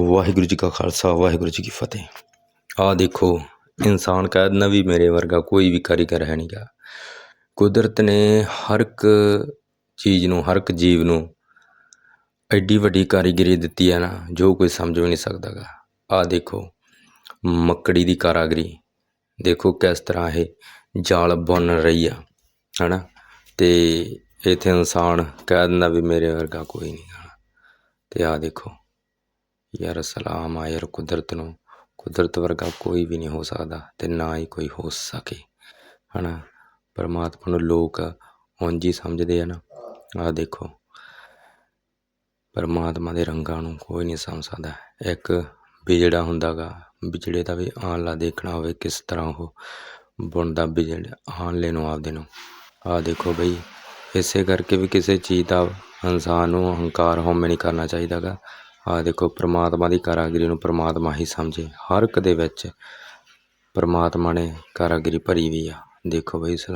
ਵਾਹਿਗੁਰੂ ਜੀ ਕਾ ਖਾਲਸਾ, ਵਾਹਿਗੁਰੂ ਜੀ ਕੀ ਫਤਿਹ। ਆ ਦੇਖੋ, ਇਨਸਾਨ ਕਹਿ ਦਿੰਦਾ ਵੀ ਮੇਰੇ ਵਰਗਾ ਕੋਈ ਵੀ ਕਾਰੀਗਰ ਹੈ ਨਹੀਂਗਾ ਕੁਦਰਤ ਨੇ ਹਰ ਇੱਕ ਚੀਜ਼ ਨੂੰ, ਹਰ ਇੱਕ ਜੀਵ ਨੂੰ ਐਡੀ ਵੱਡੀ ਕਾਰੀਗਰੀ ਦਿੱਤੀ ਹੈ ਨਾ, ਜੋ ਕੋਈ ਸਮਝ ਵੀ ਨਹੀਂ ਸਕਦਾਗਾ। ਆ ਦੇਖੋ, ਮੱਕੜੀ ਦੀ ਕਾਰਾਗਰੀ। ਦੇਖੋ ਕਿਸ ਤਰ੍ਹਾਂ ਇਹ ਜਾਲ ਬੁਣ ਰਹੀ ਆ, ਹਨਾ? ਤੇ ਇੱਥੇ ਇਨਸਾਨ ਕਹਿ ਦਿੰਦਾ ਵੀ ਮੇਰੇ ਵਰਗਾ ਕੋਈ ਨਹੀਂ ਗਾ ਤੇ ਆ ਦੇਖੋ ਯਾਰ ਸਲਾਮ ਆ ਯਾਰ ਕੁਦਰਤ ਨੂੰ। ਕੁਦਰਤ ਵਰਗਾ ਕੋਈ ਵੀ ਨਹੀਂ ਹੋ ਸਕਦਾ ਅਤੇ ਨਾ ਹੀ ਕੋਈ ਹੋ ਸਕੇ। ਹੈ ਨਾ ਪਰਮਾਤਮਾ ਨੂੰ ਲੋਕ ਉਂਝ ਹੀ ਸਮਝਦੇ ਆ ਨਾ। ਆ ਦੇਖੋ। ਪਰਮਾਤਮਾ ਦੇ ਰੰਗਾਂ ਨੂੰ ਕੋਈ ਨਹੀਂ ਸਮਝ ਸਕਦਾ। ਇੱਕ ਬਿਜੜਾ ਹੁੰਦਾ ਗਾ ਬਿਜੜੇ ਦਾ ਵੀ ਆਨਲਾ ਦੇਖਣਾ ਹੋਵੇ ਕਿਸ ਤਰ੍ਹਾਂ ਉਹ ਬੁਣਦਾ ਵਿਜੜ ਆਨਲੇ ਨੂੰ ਆਪਦੇ ਨੂੰ। ਆਹ ਦੇਖੋ ਬਈ, ਇਸੇ ਕਰਕੇ ਵੀ ਕਿਸੇ ਚੀਜ਼ ਦਾ ਇਨਸਾਨ ਨੂੰ ਹੰਕਾਰ ਹਉਮੈ ਨਹੀਂ ਕਰਨਾ ਚਾਹੀਦਾਗਾ। ਆਹ ਦੇਖੋ, ਪ੍ਰਮਾਤਮਾ ਦੀ ਕਾਰਾਗਰੀ ਨੂੰ ਪ੍ਰਮਾਤਮਾ ਹੀ ਸਮਝੇ। ਹਰ ਇੱਕ ਦੇ ਵਿੱਚ ਪ੍ਰਮਾਤਮਾ ਨੇ ਕਾਰਾਗਰੀ ਭਰੀ ਵੀ ਆ। ਦੇਖੋ ਬਈ ਸਲਾਮ